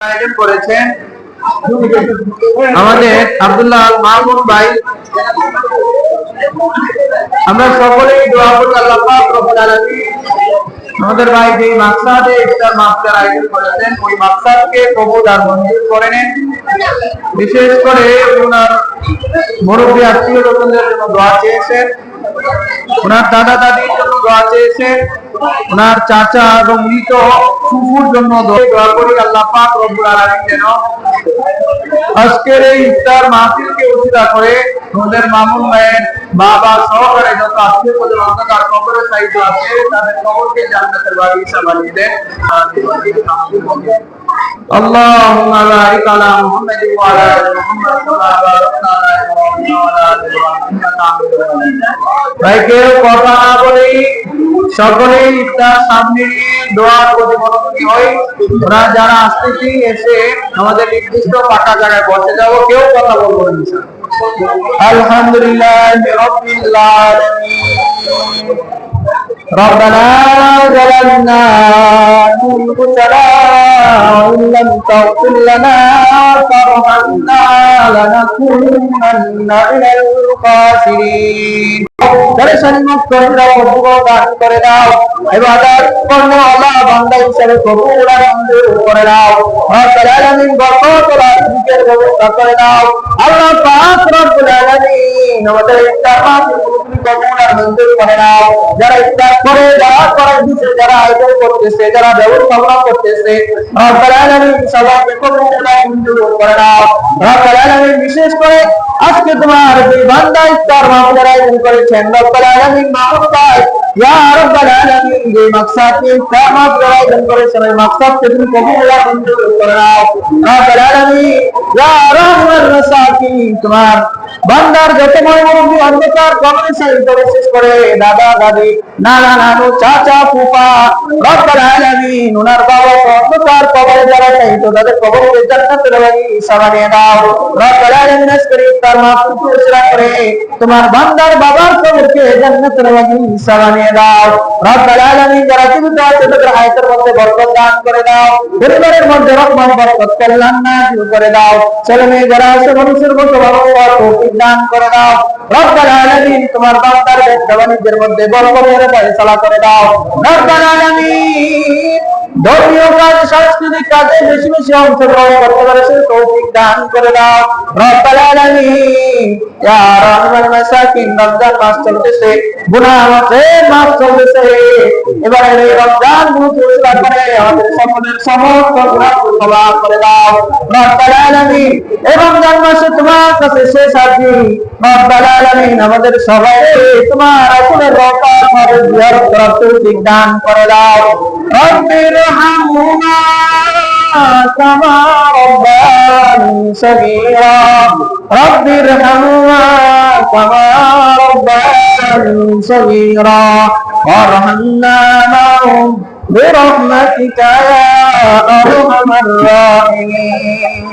আয়োজন করেছেন। আমাদের আব্দুল্লাহ মাহমুদ ভাই। আমরা সকলেই দোয়া করি আল্লাহ আমাদের ভাই যে মাকসাদে ইফতার আয়োজন করেছেন, ওই মাকসাদকে কবুল আর মঞ্জুর করে নেন। বিশেষ করে ওনার মুরব্বী আত্মীয় স্বজনদের জন্য দোয়া চেয়েছেন। ওনার দাদা দাদির জন্য দোয়া চেয়েছেন। ওনার চাচা এবং মৃত ফুফুর জন্য দোয়া করি আল্লাহ পাক রব্বুল আলামিন যেন আজকের এই ইফতার মাহফিলকে উচিতা করে আমাদের মামুন ভাইয়ের বাবা সহকারে যত আত্মীয় স্বজন অন্ধকার কবরে সাহিত্য আছে তাদের কবরকে জান্নাতের বাগিচা বানিয়ে দেন اللهم بارك على محمد وعلى ال محمد كما باركت على ابراهيم وعلى ال ابراهيم انك حميد مجيد ভাই কেউ কথা না বলেই সকলেই ইফতার সামনে নিয়ে দোয়ার প্রতি মনোযোগী হই ওরা যারা আসতেছি এসে আমাদের নির্দিষ্ট পাকা জায়গায় বসে যাব কেউ কথা বলবো না ইনশাআল্লাহ আলহামদুলিল্লাহ রাব্বিল আলামিন ربنا ظلمنا أنفسنا وإن لم تغفر لنا وترحمنا لنكونن من الخاسرين পরেশানি মুক্ত হীরা কবুল দান করে দাও ইবাদত করনে আল্লাহ বান্দা হিসেবে কবুল আর মঞ্জুর করে দাও রব্বুল আলামিন বরকত আর রিজিকের ব্যবস্থা করে দাও আল্লাহ পাক রব্বুল আলামিন আমাদের ইফতার মাহফিল কবুল আর মঞ্জুর করে দাও যারা ইফতার করে যারা করে দিছে যারা আয়োজন করতেছে যারা ব্যবস্থাপনা করতেছে রব্বুল আলামিন সবাইকে কবুল আর মঞ্জুর করে দাও রব্বুল আলামিন বিশেষ করে আজকে তোমার যে বান্দা ইফতার মাহফিলের আয়োজন করেছেন রব্বুল আলামিন মাহমুদ ভাই ইয়া রব্বুল আলামিন যে মাকসাদ নিয়ে ইফতার মাহফিলের আয়োজন করেছেন ওই মাকসাদকে তুমি কবুল আর মঞ্জুর করে নাও রব্বুল আলামিন ইয়া রহমান রাসাকিন তোমার বান্দার যত মনোমুগ্ধি অন্ধকার কবরে সাহিত্য বিশেষ করে দাদা দাদি নানা নানু চাচা ফুপা রব্বুল আলামিন ওনার বাবা তো অন্ধকার কবরে যারা সাহিত্য তাদের কবরকে জান্নাতের বাগিচা বানিয়ে দাও রব্বুল আলামিন আজকের ইফতার মাহফিল ফুরসরা করে তোমার বান্দার বাবার কবরকে জান্নাতের বাগিচা বানিয়ে দাও রব্বুল আলামিন যারা জীবিত আছে তাদের হায়াতের মধ্যে বরকত দান করে দাও পরিবারের মধ্যে রহমান বরকত কল্যাণ নাজিল করে দাও ছেলে মেয়ে যারা আছে মানুষের মতো ভালো হওয়ার তৌফিক দান করে দাও। রব্বাল আলামিন তোমার বান্দার ব্যবসা বাণিজ্যের মধ্যে বরকতের ফয়সালা করে দাও। রব্বাল আলামিন ধর্মীয় কাজ, সাংস্কৃতিক কাজে বেশি বেশি অংশগ্রহণ করতে তৌফিক দান করে আমাদের তোমার সবাইকে তোমার দান করে দাও। وارحمهما كما رباني صغيرا رب ارحمهما كما رباني صغيرا وارحمنا معهم برحمتك يا أرحم الراحمين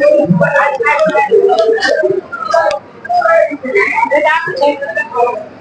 Thank you.